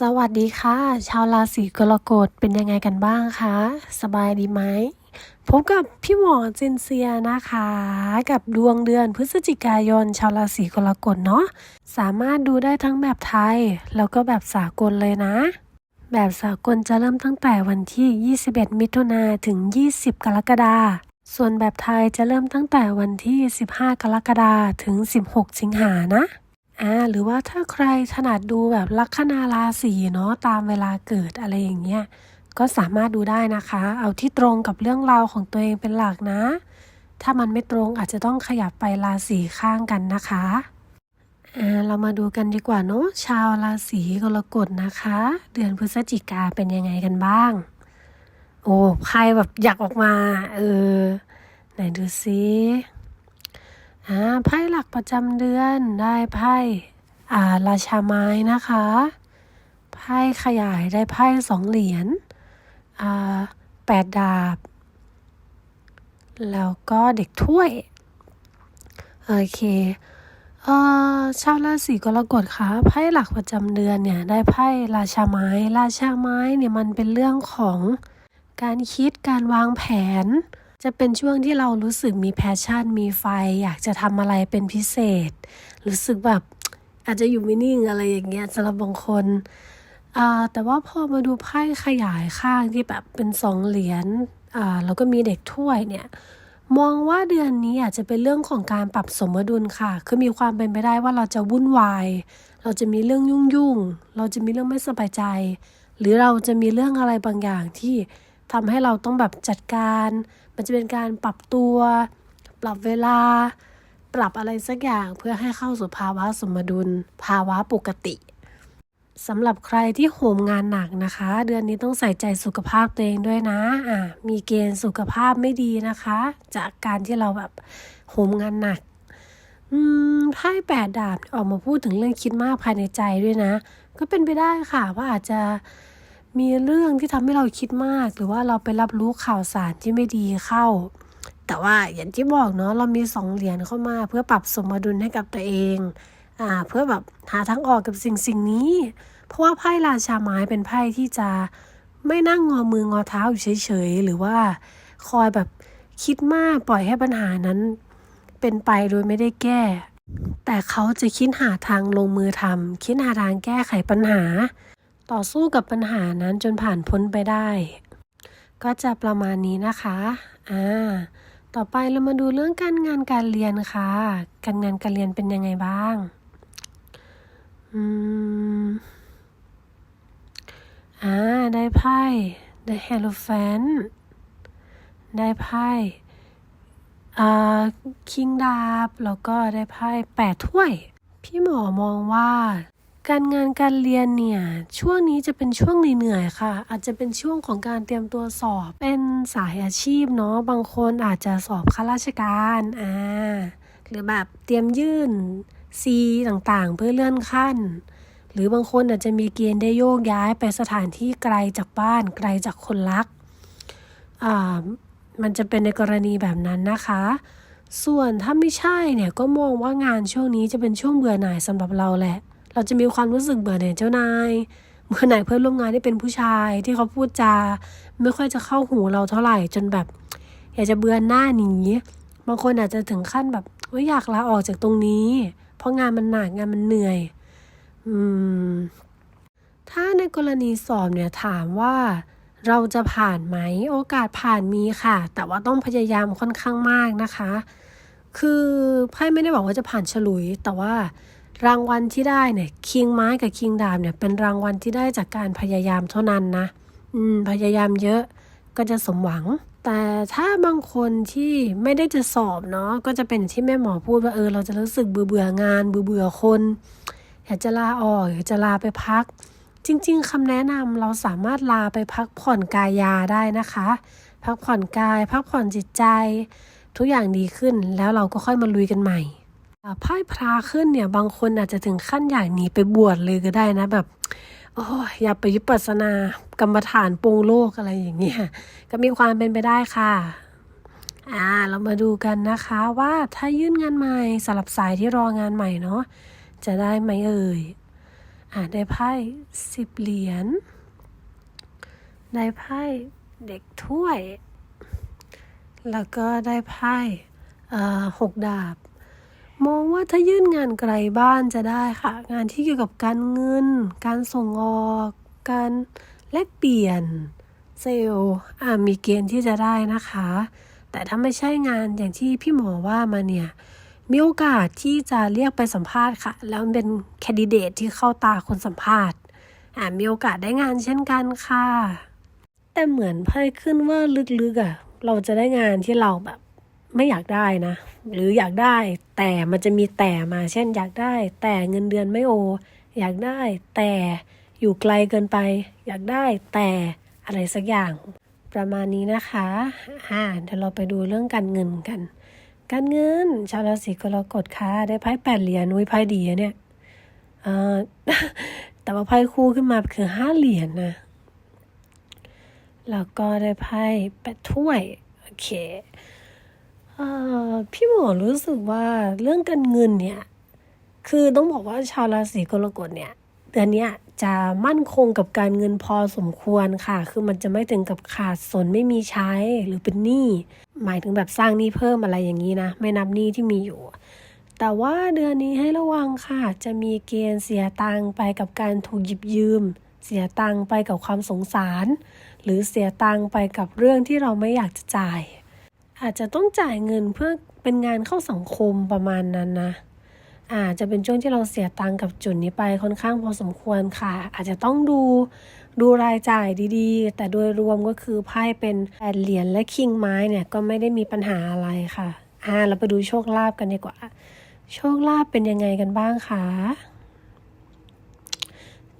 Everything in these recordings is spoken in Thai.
สวัสดีค่ะ ชาวราศีกรกฎเป็นยังไงกันบ้างคะสบายดีไหมพบกับพี่หมอเจนเซียนะคะ กับดวงเดือนพฤศจิกายน ชาวราศีกรกฎเนาะสามารถดูได้ทั้งแบบไทย แล้วก็แบบสากลเลยนะ แบบสากลจะเริ่มตั้งแต่วันที่ 21 มิถุนาถึง 20 กรกฎาคมส่วนแบบไทยจะเริ่มตั้งแต่วันที่ 15 กรกฎาคมถึง 16 สิงหานะ อ่าหรือว่าถ้าใครถนัดดูแบบลัคนาราศีเนาะตามเวลาเกิดอะไรอย่างเงี้ยก็สามารถดูได้นะคะ เอาที่ตรงกับเรื่องราวของตัวเองเป็นหลักนะ ถ้ามันไม่ตรงอาจจะต้องขยับไปราศีข้างกันนะคะอ่าเรามาดูกันดีกว่าเนาะชาวราศีกรกฎนะคะ เดือนพฤศจิกาเป็นยังไงกันบ้าง โอ้ไพ่แบบอยากออกมา เออ ไหนดูซิ อ่าไพ่หลักประจำเดือนได้ไพ่อ่าราชาไม้นะคะ ไพ่ขยายได้ไพ่สองเหรียญอ่าแปดดาบ แล้วก็เด็กถ้วย โอเคเอ่อชาวราศีกรกฎคะไพ่หลักประจำเดือนเนี่ยได้ไพ่ราชาไม้ ราชาไม้เนี่ยมันเป็นเรื่องของการคิดการวางแผน จะเป็นช่วงที่เรารู้สึกมีแพชชั่น มีไฟ อยากจะทำอะไรเป็นพิเศษ รู้สึกแบบอาจจะอยู่ไม่นิ่งอะไรอย่างเงี้ยสำหรับบางคนแต่ว่าพอมาดูไพ่ขยายข้างที่แบบเป็นสองเหรียญแล้วก็มีเด็กถ้วยเนี่ย มองว่าเดือนนี้อาจจะเป็นเรื่องของการปรับสมดุลค่ะ คือมีความเป็นไปได้ว่าเราจะวุ่นวาย เราจะมีเรื่องยุ่งยุ่ง เราจะมีเรื่องไม่สบายใจ หรือเราจะมีเรื่องอะไรบางอย่างที่ ทำให้เราต้องแบบจัดการ มันจะเป็นการปรับตัว ปรับเวลา ปรับอะไรสักอย่างเพื่อให้เข้าสู่ภาวะสมดุล ภาวะปกติสำหรับใครที่โหมงานหนักนะคะ เดือนนี้ต้องใส่ใจสุขภาพตัวเองด้วยนะอ่ามีเกณฑ์สุขภาพไม่ดีนะคะ จากการที่เราแบบโหมงานหนักอืมไพ่แปดดาบออกมาพูดถึงเรื่องคิดมากภายในใจด้วยนะ ก็เป็นไปได้ค่ะว่าอาจจะ มีเรื่องที่ทำให้เราคิดมาก หรือว่าเราไปรับรู้ข่าวสารที่ไม่ดีเข้า แต่ว่าอย่างที่บอกเนาะเรามีสองเหรียญเข้ามาเพื่อปรับสมดุลให้กับตัวเองอ่าเพื่อแบบหาทางออกกับสิ่งสิ่งนี้ เพราะว่าไพ่ราชาไม้เป็นไพ่ที่จะไม่นั่งงอมืองอเท้าอยู่เฉยๆหรือว่าคอยแบบคิดมากปล่อยให้ปัญหานั้น เป็นไปโดยไม่ได้แก้ แต่เขาจะคิดหาทางลงมือทำคิดหาทางแก้ไขปัญหา ต่อสู้กับปัญหานั้นจนผ่านพ้นไปได้ ก็จะประมาณนี้นะคะ อ่า ต่อไปเรามาดูเรื่องการงานการเรียนค่ะ การงานการเรียนเป็นยังไงบ้าง อืม อ่า ได้ไพ่ The Hierophant ได้ไพ่อ่าคิงดาบ แล้วก็ได้ไพ่แปดถ้วย พี่หมอมองว่า การงานการเรียนเนี่ยช่วงนี้จะเป็นช่วงเหนื่อยๆค่ะ อาจจะเป็นช่วงของการเตรียมตัวสอบเป็นสายอาชีพเนาะบางคนอาจจะสอบข้าราชการอ่าหรือแบบเตรียมยื่นซีต่างๆ เพื่อเลื่อนขั้น หรือบางคนอาจจะมีเกณฑ์ได้โยกย้ายไปสถานที่ไกลจากบ้านไกลจากคนรักอ่ามันจะเป็นในกรณีแบบนั้นนะคะส่วนถ้าไม่ใช่เนี่ยก็มองว่างานช่วงนี้จะเป็นช่วงเบื่อหน่ายสำหรับเราแหละ เราจะมีความรู้สึกเบื่อหน่ายเจ้านายเบื่อหน่ายเพื่อนร่วมงานที่เป็นผู้ชายที่เขาพูดจาไม่ค่อยจะเข้าหูเราเท่าไหร่จนแบบ อยากจะเบื่อหน้าหนีบางคนอาจจะถึงขั้นแบบว่าอยากลาออกจากตรงนี้ เพราะงานมันหนักงานมันเหนื่อย อืม ถ้าในกรณีสอบเนี่ยถามว่าเราจะผ่านไหมโอกาสผ่านมีค่ะ แต่ว่าต้องพยายามค่อนข้างมากนะคะ คือไพ่ไม่ได้บอกว่าจะผ่านฉลุย แต่ว่า รางวัลที่ได้เนี่ยคิงไม้กับคิงดาบเนี่ยเป็นรางวัลที่ได้จากการพยายามเท่านั้นนะอืม พยายามเยอะก็จะสมหวัง แต่ถ้าบางคนที่ไม่ได้จะสอบเนาะก็จะเป็นที่แม่หมอพูดว่าเออเราจะรู้สึกเบื่อเบื่องานเบื่อเบื่อคนอยากจะลาออกอยากจะลาไปพัก จริง ๆคำแนะนำเราสามารถลาไปพักผ่อนกายาได้นะคะ พักผ่อนกาย พักผ่อนจิตใจ ทุกอย่างดีขึ้นแล้วเราก็ค่อยมาลุยกันใหม่ อ่าไพ่พราขึ้นเนี่ยบางคนอาจจะถึงขั้นอย่างหนีไปบวชเลยก็ได้นะแบบโอ้ยอย่าไปยึดปัสนากรรมฐานปรุงโลกอะไรอย่างเงี้ยก็มีความเป็นไปได้ค่ะอ่าเรามาดูกันนะคะว่าถ้ายื่นงานใหม่สำหรับสายที่รองานใหม่เนาะจะได้ไหมเอ่ยอ่าได้ไพ่สิบเหรียญได้ไพ่เด็กถ้วย แล้วก็ได้ไพ่เอ่อหกดาบ มองว่าถ้ายื่นงานไกลบ้านจะได้ค่ะ งานที่เกี่ยวกับการเงิน การส่งออก การแลกเปลี่ยน เซลล์มีเกณฑ์ที่จะได้นะคะ แต่ถ้าไม่ใช่งานอย่างที่พี่หมอว่ามาเนี่ยมีโอกาสที่จะเรียกไปสัมภาษณ์ค่ะ แล้วเป็นแคนดิเดตที่เข้าตาคนสัมภาษณ์อ่ามีโอกาสได้งานเช่นกันค่ะ แต่เหมือนไพ่ขึ้นว่าลึกๆอะ เราจะได้งานที่เราแบบ ไม่อยากได้นะ หรืออยากได้แต่มันจะมีแต่มา เช่น อยากได้ แต่เงินเดือนไม่โอ อยากได้แต่อยู่ไกลเกินไป อยากได้แต่อะไรสักอย่าง ประมาณนี้นะคะอ่าเดี๋ยวเราไปดูเรื่องการเงินกัน การเงิน ชาวราศีกรกฎค่ะได้ไพ่แปดเหรียญอุ้ยไพ่ดีเนี่ยแต่ว่าไพ่คู่ขึ้นมาคือห้าเหรียญนะแล้วก็ได้ไพ่แปดถ้วย โอเค พี่หมอรู้สึกว่าเรื่องการเงินเนี่ย คือต้องบอกว่าชาวราศีกรกฎเนี่ยเดือนนี้จะมั่นคงกับการเงินพอสมควรค่ะ คือมันจะไม่ถึงกับขาดสนไม่มีใช้หรือเป็นหนี้ หมายถึงแบบสร้างหนี้เพิ่มอะไรอย่างนี้นะ ไม่นับหนี้ที่มีอยู่ แต่ว่าเดือนนี้ให้ระวังค่ะ จะมีเกณฑ์เสียตังค์ไปกับการถูกหยิบยืม เสียตังค์ไปกับความสงสาร หรือเสียตังค์ไปกับเรื่องที่เราไม่อยากจะจ่าย อาจจะต้องจ่ายเงินเพื่อเป็นงานเข้าสังคมประมาณนั้นนะอาจจะเป็นช่วงที่เราเสียตังค์กับจุดนี้ไปค่อนข้างพอสมควรค่ะ อาจจะต้องดูดูรายจ่ายดีๆ แต่โดยรวมก็คือไพ่เป็นแปดเหรียญและคิงไม้เนี่ยก็ไม่ได้มีปัญหาอะไรค่ะอ่าเราไปดูโชคลาภกันดีกว่า โชคลาภเป็นยังไงกันบ้างคะ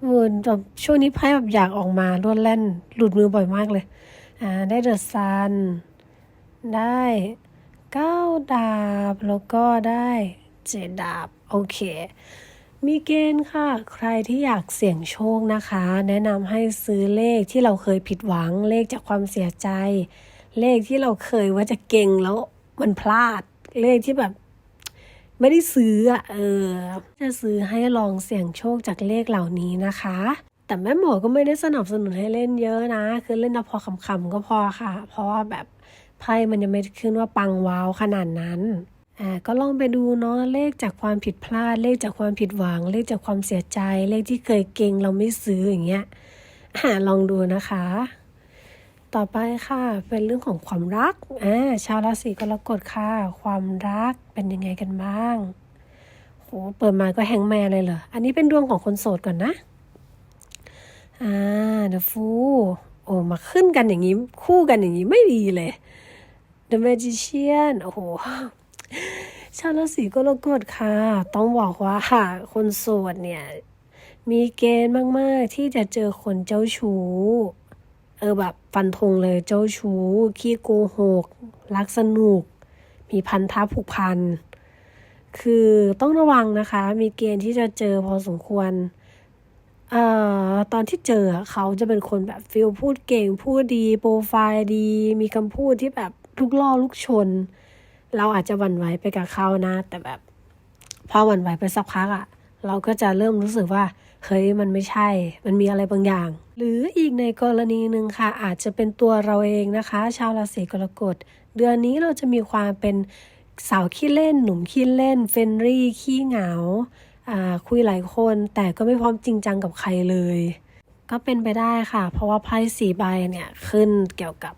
เออแบบช่วงนี้ไพ่แบบอยากออกมาล้วนเล่น หลุดมือบ่อยมากเลยอ่าได้เดอะซัน ได้เก้าดาบ แล้วก็ได้เจ็ดดาบ โอเค มีเกณฑ์ค่ะ ใครที่อยากเสี่ยงโชคนะคะ แนะนำให้ซื้อเลขที่เราเคยผิดหวัง เลขจากความเสียใจ เลขที่เราเคยว่าจะเก่งแล้วมันพลาด เลขที่แบบไม่ได้ซื้ออะเออ จะซื้อให้ลองเสี่ยงโชคจากเลขเหล่านี้นะคะ แต่แม่หมอก็ไม่ได้สนับสนุนให้เล่นเยอะนะ คือเล่นพอขำๆก็พอค่ะ เพราะว่าแบบ ไพ่มันยังไม่ขึ้นว่าปังว้าวขนาดนั้นอ่าก็ลองไปดูเนาะเลขจากความผิดพลาด เลขจากความผิดหวัง เลขจากความเสียใจ เลขที่เคยเก่งเราไม่ซื้ออย่างเงี้ยอ่าลองดูนะคะ ต่อไปค่ะเป็นเรื่องของความรักอ่าชาวราศีกรกฎค่ะ ความรักเป็นยังไงกันบ้างโหเปิดมาก็แฮงแมนเลยเหรออันนี้เป็นดวงของคนโสดก่อนนะอ่าเดอะฟูโอ้มาขึ้นกันอย่างนี้ คู่กันอย่างนี้ไม่ดีเลย The Magician โอ้โห ชาวราศีกรกฎค่ะ ต้องบอกว่าค่ะ คนโสดเนี่ย มีเกณฑ์มาก ๆ ที่จะเจอคนเจ้าชู้ เออแบบฟันธงเลยเจ้าชู้ ขี้โกหก รักสนุก มีพันธะผูกพัน คือต้องระวังนะคะ มีเกณฑ์ที่จะเจอพอสมควรเอ่อตอนที่เจอเขาจะเป็นคนแบบฟิลพูดเก่ง พูดดี โปรไฟล์ดี มีคำพูดที่แบบ ลูกล่อลูกชน เราอาจจะหวั่นไหวไปกับเขานะ แต่แบบพอหวั่นไหวไปสักพักอะเราก็จะเริ่มรู้สึกว่าเฮ้ยมันไม่ใช่ มันมีอะไรบางอย่าง หรืออีกในกรณีหนึ่งค่ะ อาจจะเป็นตัวเราเองนะคะ ชาวราศีกรกฎ เดือนนี้เราจะมีความเป็นสาวขี้เล่น หนุ่มขี้เล่น เฟรนรี่ขี้เหงาอ่าคุยหลายคน แต่ก็ไม่พร้อมจริงจังกับใครเลย ก็เป็นไปได้ค่ะ เพราะว่าไพ่สีใบเนี่ยขึ้นเกี่ยวกับ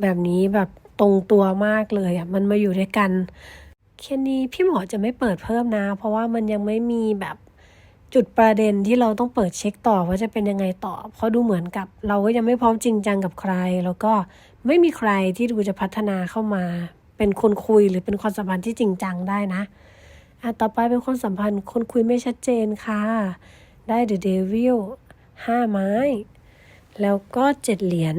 แบบนี้แบบ ตรงตัวมากเลยอะมันมาอยู่ด้วยกันแค่นี้พี่หมอจะไม่เปิดเพิ่มนะ เพราะว่ามันยังไม่มีแบบจุดประเด็นที่เราต้องเปิดเช็คต่อว่าจะเป็นยังไงต่อ เพราะดูเหมือนกับ เราก็ยังไม่พร้อมจริงจังกับใคร แล้วก็ไม่มีใครที่ดูจะพัฒนาเข้ามา เป็นคนคุยหรือเป็นความสัมพันธ์ที่จริงจังได้นะอะต่อไปเป็นคนสัมพันธ์คนคุยไม่ชัดเจนค่ะ ได้เดอะเดวิลห้าไม้ แล้วก็เจ็ดเหรียญ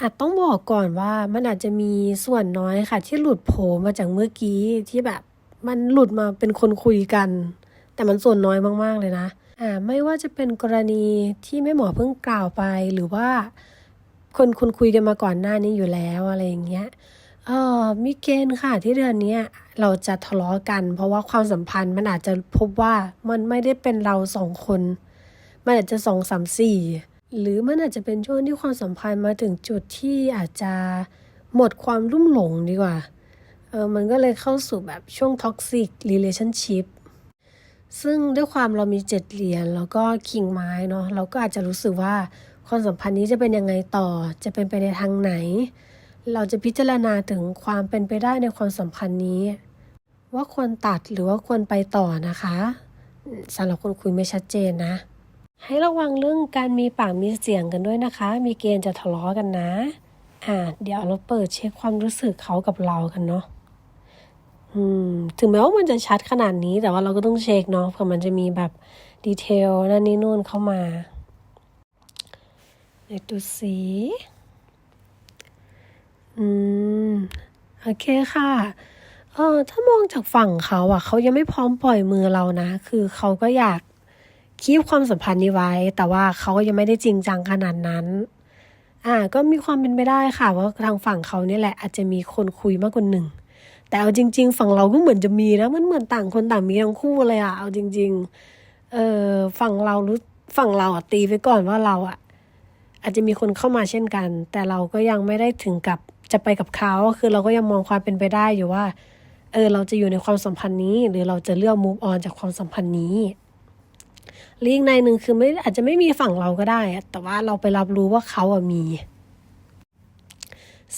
อาจต้องบอกก่อนว่ามันอาจจะมีส่วนน้อยค่ะ ที่หลุดโผล่มาจากเมื่อกี้ที่แบบมันหลุดมาเป็นคนคุยกัน แต่มันส่วนน้อยมากๆเลยนะอ่าไม่ว่าจะเป็นกรณีที่แม่หมอเพิ่งกล่าวไปหรือว่า คนคนคุยกันมาก่อนหน้านี้อยู่แล้วอะไรอย่างเงี้ยเออมีเกณฑ์ค่ะที่เดือนนี้เราจะทะเลาะกัน เพราะว่าความสัมพันธ์มันอาจจะพบว่ามันไม่ได้เป็นเราสองคน มันอาจจะสองสามสี่ หรือมันอาจจะเป็นช่วงที่ความสัมพันธ์มาถึงจุดที่อาจจะหมดความรุ่มหลงดีกว่า เออมันก็เลยเข้าสู่แบบช่วง toxic relationship ซึ่งด้วยความเรามีเจ็ดเหรียญแล้วก็คิงไม้เนาะเราก็อาจจะรู้สึกว่าความสัมพันธ์นี้จะเป็นยังไงต่อ จะเป็นไปในทางไหน เราจะพิจารณาถึงความเป็นไปได้ในความสัมพันธ์นี้ ว่าควรตัดหรือว่าควรไปต่อนะคะสำหรับคนคุยไม่ชัดเจนนะ ให้ระวังเรื่องการมีปากมีเสียงกันด้วยนะคะ มีเกณฑ์จะทะเลาะกันนะ อ่า เดี๋ยวเราเปิดเช็คความรู้สึกเขากับเรากันเนาะอืม ถึงแม้ว่ามันจะชัดขนาดนี้ แต่ว่าเราก็ต้องเช็คเนาะเผื่อมันจะมีแบบดีเทลนั่นนี่นู่นเข้ามาเดี๋ยวดูสิอืม โอเคค่ะ เออถ้ามองจากฝั่งเขาอะเขายังไม่พร้อมปล่อยมือเรานะ คือเขาก็อยาก คีบความสัมพันธ์นี้ไว้ แต่ว่าเขาก็ยังไม่ได้จริงจังขนาดนั้น อ่า ก็มีความเป็นไปได้ค่ะ ว่าทางฝั่งเขาเนี่ยแหละ อาจจะมีคนคุยมากกว่าหนึ่ง แต่เอาจริง ๆ ฝั่งเราก็เหมือนจะมีนะมันเหมือนต่างคนต่างมีทั้งคู่เลยอะเอาจริง ๆ เออฝั่งเรารู้ฝั่งเราอะตีไปก่อนว่าเราอะอาจจะมีคนเข้ามาเช่นกัน แต่เราก็ยังไม่ได้ถึงกับจะไปกับเขาคือเราก็ยังมองความเป็นไปได้อยู่ว่า เออ เราจะอยู่ในความสัมพันธ์นี้ หรือเราจะเลือก move on จากความสัมพันธ์นี้ หรืออีกในหนึ่งคือไม่อาจจะไม่มีฝั่งเราก็ได้ แต่ว่าเราไปรับรู้ว่าเขาอะมี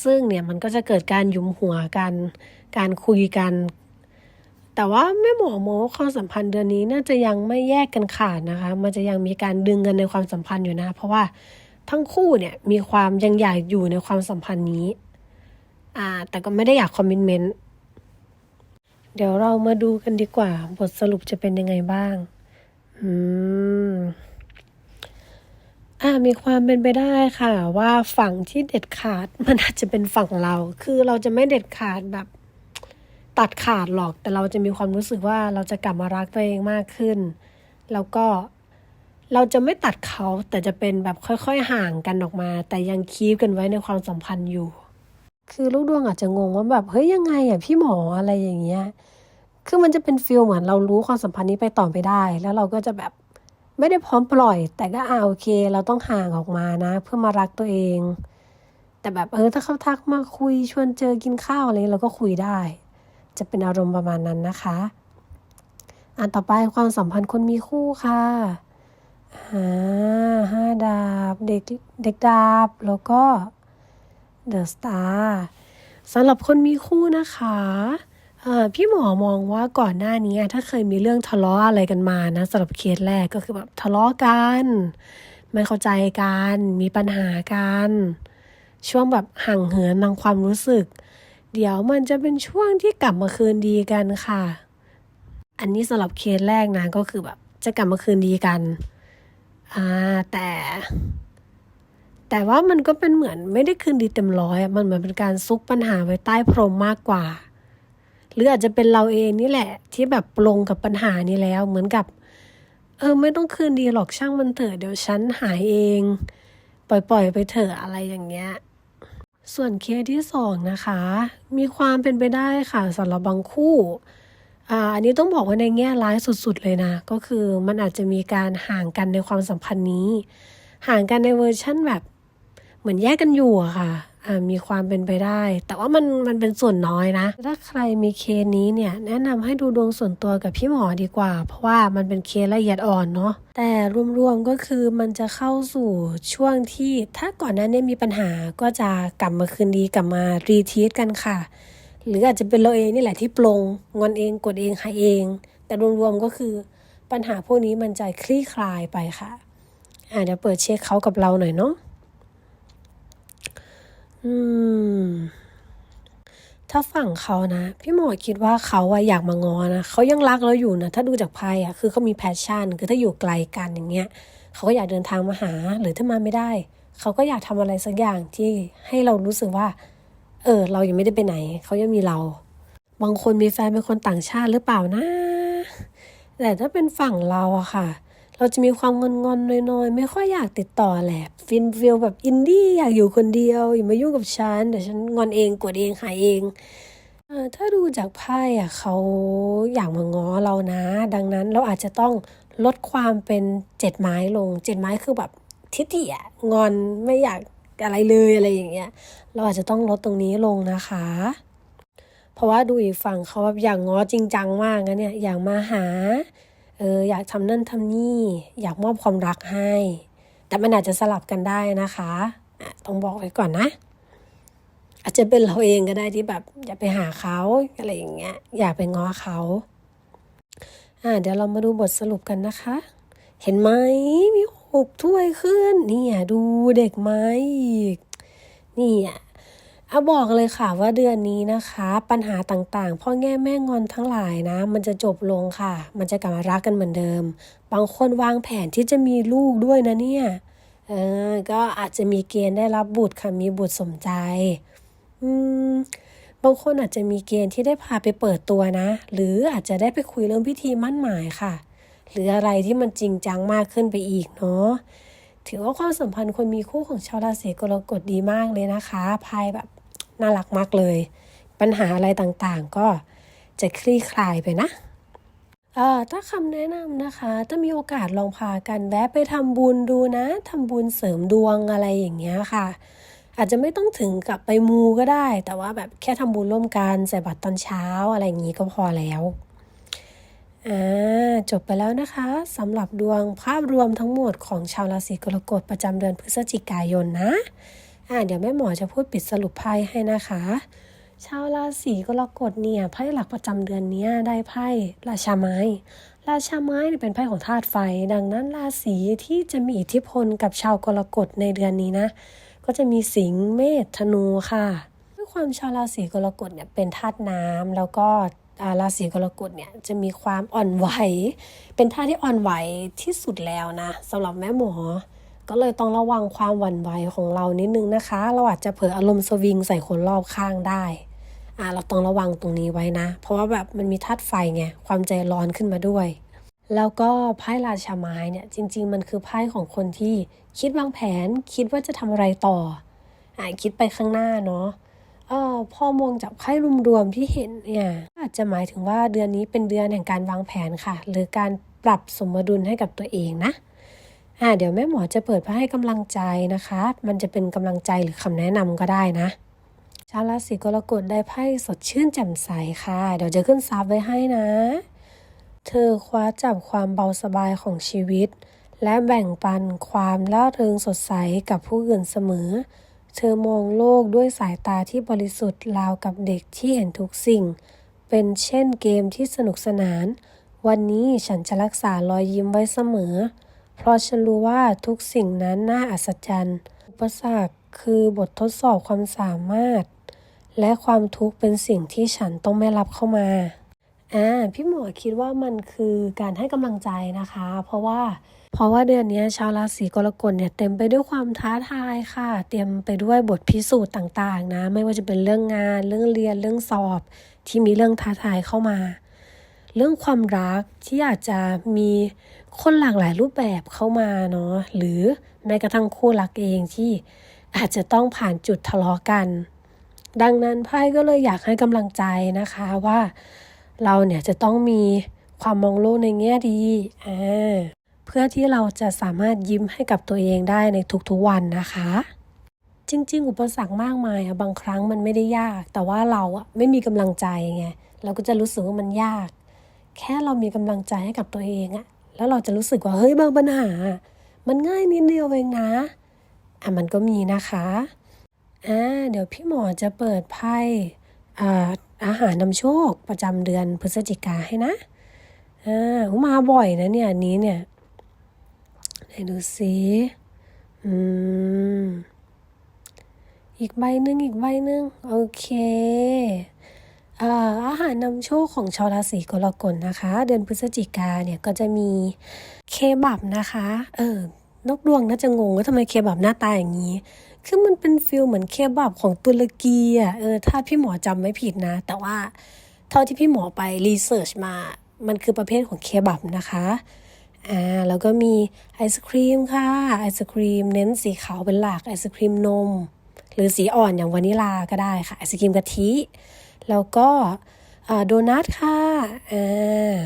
ซึ่งเนี่ยมันก็จะเกิดการยุมหัวกัน การคุยกัน แต่ว่าแม่หมอมองว่าความสัมพันธ์เดือนนี้น่าจะยังไม่แยกกันขาดนะคะ มันจะยังมีการดึงกันในความสัมพันธ์อยู่นะ เพราะว่าทั้งคู่เนี่ยมีความยังอยากอยู่ในความสัมพันธ์นี้ อ่า แต่ก็ไม่ได้อยากคอมมิชเมนต์ เดี๋ยวเรามาดูกันดีกว่า บทสรุปจะเป็นยังไงบ้าง อืมอ่ามีความเป็นไปได้ค่ะ ว่าฝั่งที่เด็ดขาดมันอาจจะเป็นฝั่งเรา คือเราจะไม่เด็ดขาดแบบ ตัดขาดหรอก แต่เราจะมีความรู้สึกว่าเราจะกลับมารักตัวเองมากขึ้น แล้วก็เราจะไม่ตัดเขาแต่จะเป็นแบบค่อยๆห่างกันออกมา แต่ยังคีบกันไว้ในความสัมพันธ์อยู่ คือลูกดวงอาจจะงงว่าแบบเฮ้ยยังไงอะพี่หมออะไรอย่างเงี้ย คือมันจะเป็นฟีลเหมือนเรารู้ความสัมพันธ์นี้ไปต่อไม่ได้ แล้วเราก็จะแบบไม่ได้พร้อมปล่อย แต่ก็อ่าโอเค เราต้องห่างออกมานะ เพื่อมารักตัวเอง แต่แบบเออถ้าเขาทักมาคุยชวนเจอกินข้าวอะไรเราก็คุยได้ จะเป็นอารมณ์ประมาณนั้นนะคะอ่านต่อไปความสัมพันธ์คนมีคู่ค่ะอ่าห้าดาบเด็กเด็กดาบแล้วก็เดอะสตาร์สำหรับคนมีคู่นะคะ พี่หมอมองว่าก่อนหน้านี้ถ้าเคยมีเรื่องทะเลาะอะไรกันมานะสำหรับเคสแรกก็คือแบบทะเลาะกันไม่เข้าใจกันมีปัญหากันช่วงแบบห่างเหินทางความรู้สึก เดี๋ยวมันจะเป็นช่วงที่กลับมาคืนดีกันค่ะ อันนี้สำหรับเคสแรกนะก็คือแบบจะกลับมาคืนดีกันอ่าแต่ แต่ว่ามันก็เป็นเหมือนไม่ได้คืนดีเต็มร้อยมันเหมือนเป็นการซุกปัญหาไว้ใต้พรมมากกว่า รืออาจจะเป็นเราเองนี่แหละ ที่แบบปลงกับปัญหานี้แล้ว เหมือนกับ เออ ไม่ต้องคืนดีหรอกช่างมันเถอะเดี๋ยวฉันหายเอง ปล่อยๆ ไปเถอะอะไรอย่างเงี้ยส่วนเคสที่สองนะคะ มีความเป็นไปได้ค่ะสำหรับบางคู่อ่าอันนี้ต้องบอกว่าในแง่ร้ายสุดๆเลยนะ ก็คือมันอาจจะมีการห่างกันในความสัมพันธ์นี้ ห่างกันในเวอร์ชั่นแบบ เหมือนแยกกันอยู่อะค่ะ มีความเป็นไปได้ แต่ว่ามันมันเป็นส่วนน้อยนะ ถ้าใครมีเคสนี้เนี่ยแนะนำให้ดูดวงส่วนตัวกับพี่หมอดีกว่า เพราะว่ามันเป็นเคสละเอียดอ่อนเนาะแต่รวมๆก็คือมันจะเข้าสู่ช่วงที่ถ้าก่อนหน้านี้มีปัญหาก็จะกลับมาคืนดีกลับมารีทีสกันค่ะ หรืออาจจะเป็นเราเองนี่แหละที่ปลงงอนเองกดเองหายเอง แต่รวมๆก็คือปัญหาพวกนี้มันจะคลี่คลายไปค่ะอ่าเดี๋ยวเปิดเช็คเขากับเราหน่อยเนาะ อืม ถ้าฝั่งเขานะ พี่หมอคิดว่าเขาอะอยากมางอนะเขายังรักเราอยู่นะถ้าดูจากไพ่อะคือเขามีแพชชั่น คือถ้าอยู่ไกลกันอย่างเงี้ยเขาก็อยากเดินทางมาหา หรือถ้ามาไม่ได้ เขาก็อยากทำอะไรสักอย่างที่ให้เรารู้สึกว่า เออ เรายังไม่ได้ไปไหน เขายังมีเรา บางคนมีแฟนเป็นคนต่างชาติหรือเปล่านะ แต่ถ้าเป็นฝั่งเราอะค่ะ เราจะมีความงอนงอนๆน้อยๆ ไม่ค่อยอยากติดต่อแหละฟินฟิลแบบอินดี้อยากอยู่คนเดียวอย่ามายุ่งกับฉันเดี๋ยวฉันงอนเองกดเองหายเองถ้าดูจากไพ่อะเขาอยากมาง้อเรานะ ดังนั้นเราอาจจะต้องลดความเป็นเจ็ดไม้ลงเจ็ดไม้คือแบบทิฐิอะงอนไม่อยากอะไรเลยอะไรอย่างเงี้ย เราอาจจะต้องลดตรงนี้ลงนะคะ เพราะว่าดูอีกฝั่งเขาแบบอยากง้อจริงจังมากนะเนี่ย อยากมาหา เอออยากทำนั่นทำนี่ อยากมอบความรักให้ แต่มันอาจจะสลับกันได้นะคะอะต้องบอกไว้ก่อนนะ อาจจะเป็นเราเองก็ได้ที่แบบ อยากไปหาเขาอะไรอย่างเงี้ย อยากไปง้อเขาอ่าเดี๋ยวเรามาดูบทสรุปกันนะคะ เห็นไหมมีหกถ้วยขึ้นเนี่ยดูเด็กไหมอีกนี่อะ อาบอกเลยค่ะว่าเดือนนี้นะคะ ปัญหาต่างๆ พ่อแง่แม่งอนทั้งหลายนะ มันจะจบลงค่ะ มันจะกลับมารักกันเหมือนเดิม บางคนวางแผนที่จะมีลูกด้วยนะเนี่ยเออก็อาจจะมีเกณฑ์ได้รับบุตรค่ะมีบุตรสมใจอืมบางคนอาจจะมีเกณฑ์ที่ได้พาไปเปิดตัวนะ หรืออาจจะได้ไปคุยเรื่องพิธีมั่นหมายค่ะ หรืออะไรที่มันจริงจังมากขึ้นไปอีกเนาะถือว่าความสัมพันธ์คนมีคู่ของชาวราศีกรกฎดีมากเลยนะคะพายแบบ น่ารักมากเลย ปัญหาอะไรต่างๆ ก็จะคลี่คลายไปนะเอ่อถ้าคำแนะนำนะคะ ถ้ามีโอกาสลองพากันแวะไปทำบุญดูนะทำบุญเสริมดวงอะไรอย่างเงี้ยค่ะ อาจจะไม่ต้องถึงกับไปมูก็ได้ แต่ว่าแบบแค่ทำบุญร่วมกันใส่บาตรตอนเช้าอะไรอย่างงี้ก็พอแล้วอ่าจบไปแล้วนะคะสำหรับดวงภาพรวมทั้งหมดของชาวราศีกรกฎประจำเดือนพฤศจิกายนนะ อ่าเดี๋ยวแม่หมอจะพูดปิดสรุปไพ่ให้นะคะ ชาวราศีกรกฎเนี่ยไพ่หลักประจำเดือนนี้ได้ไพ่ราชาไม้ ราชาไม้เนี่ยเป็นไพ่ของธาตุไฟ ดังนั้นราศีที่จะมีอิทธิพลกับชาวกรกฎในเดือนนี้นะ ก็จะมีสิงห์เมษธนูค่ะด้วยความชาวราศีกรกฎเนี่ยเป็นธาตุน้ำแล้วก็ราศีกรกฎเนี่ยจะมีความอ่อนไหว เป็นธาตุที่อ่อนไหวที่สุดแล้วนะสำหรับแม่หมอ ก็เลยต้องระวังความหวั่นไหวของเรานิดนึงนะคะ เราอาจจะเผลออารมณ์สวิงใส่คนรอบข้างได้อ่าเราต้องระวังตรงนี้ไว้นะ เพราะว่าแบบมันมีธาตุไฟไงความใจร้อนขึ้นมาด้วย แล้วก็ไพ่ราชาไม้เนี่ยจริง ๆ มันคือไพ่ของคนที่คิดวางแผนคิดว่าจะทำอะไรต่ออ่าคิดไปข้างหน้าเนาะเออพอมองจากไพ่รวมๆที่เห็นเนี่ยอาจจะหมายถึงว่าเดือนนี้เป็นเดือนแห่งการวางแผนค่ะ หรือการปรับสมดุลให้กับตัวเองนะ อ่าเดี๋ยวแม่หมอจะเปิดไพ่ให้กำลังใจนะคะ มันจะเป็นกำลังใจหรือคำแนะนำก็ได้นะชาวราศีกรกฎได้ไพ่สดชื่นแจ่มใสค่ะ เดี๋ยวจะขึ้นซับไว้ให้นะ เธอคว้าจับความเบาสบายของชีวิต และแบ่งปันความล่าเริงสดใสกับผู้อื่นเสมอ เธอมองโลกด้วยสายตาที่บริสุทธิ์ราวกับเด็กที่เห็นทุกสิ่ง เป็นเช่นเกมที่สนุกสนาน วันนี้ฉันจะรักษารอยยิ้มไว้เสมอ เพราะฉันรู้ว่าทุกสิ่งนั้นน่าอัศจรรย์ อุปสรรคคือบททดสอบความสามารถ และความทุกข์เป็นสิ่งที่ฉันต้องไม่รับเข้ามาอ่าพี่หมอคิดว่ามันคือการให้กำลังใจนะคะ เพราะว่า เพราะว่าเดือนนี้ชาวราศีกรกฎเนี่ยเต็มไปด้วยความท้าทายค่ะ เต็มไปด้วยบทพิสูจน์ต่างๆ นะ ไม่ว่าจะเป็นเรื่องงาน เรื่องเรียนเรื่องสอบ ที่มีเรื่องท้าทายเข้ามา เรื่องความรักที่อาจจะมี คนหลากหลายรูปแบบเข้ามาเนาะหรือแม้กระทั่งคู่รักเองที่อาจจะต้องผ่านจุดทะเลาะกัน ดังนั้นไพ่ก็เลยอยากให้กำลังใจนะคะว่าเราเนี่ยจะต้องมีความมองโลกในแง่ดีอ่าเพื่อที่เราจะสามารถยิ้มให้กับตัวเองได้ในทุกๆวันนะคะ จริง ๆ อุปสรรคมากมายอะบางครั้งมันไม่ได้ยาก แต่ว่าเราอะไม่มีกำลังใจไงเราก็จะรู้สึกว่ามันยาก แค่เรามีกำลังใจให้กับตัวเองอะ แล้วเราจะรู้สึกว่าเฮ้ยบางปัญหา มันง่ายนิดเดียวเองนะ อะมันก็มีนะคะอ่าเดี๋ยวพี่หมอจะเปิดไพ่อ่าอาหารนำโชคประจำเดือนพฤศจิกาให้นะอ่ามาบ่อยนะเนี่ยอันนี้เนี่ยไหนดูสิอืมอีกใบหนึ่งอีกใบหนึ่งโอเค อาอาหารนำโชคของชาวราศีกรกฎนะคะ เดือนพฤศจิกาเนี่ยก็จะมีเคบับนะคะ เออนกดวงน่าจะงงว่าทำไมเคบับหน้าตาอย่างนี้ คือมันเป็นฟิลเหมือนเคบับของตุรกีอะเออถ้าพี่หมอจำไม่ผิดนะ แต่ว่าเท่าที่พี่หมอไปรีเสิร์ชมา มันคือประเภทของเคบับนะคะอ่าแล้วก็มีไอศครีมค่ะไอศครีมเน้นสีขาวเป็นหลักไอศครีมนม หรือสีอ่อนอย่างวานิลาก็ได้ค่ะไอศครีมกะทิ แล้วก็โดนัทค่ะอา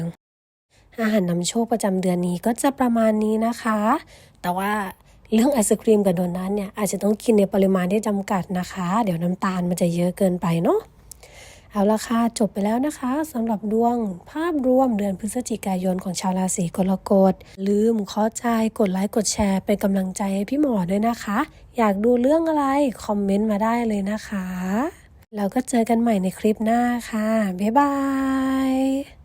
อาหารนำโชคประจำเดือนนี้ก็จะประมาณนี้นะคะ แต่ว่าเรื่องไอศครีมกับโดนัทเนี่ยอาจจะต้องกินในปริมาณที่จำกัดนะคะ เดี๋ยวน้ำตาลมันจะเยอะเกินไปเนาะเอาละค่ะจบไปแล้วนะคะสำหรับดวงภาพรวมเดือนพฤศจิกายนของชาวราศีกรกฎลืมขอใจกดไลค์กดแชร์เป็นกำลังใจให้พี่หมอด้วยนะคะ อยากดูเรื่องอะไร คอมเมนต์มาได้เลยนะคะ แล้วก็เจอกันใหม่ในคลิปหน้าค่ะ บ๊ายบาย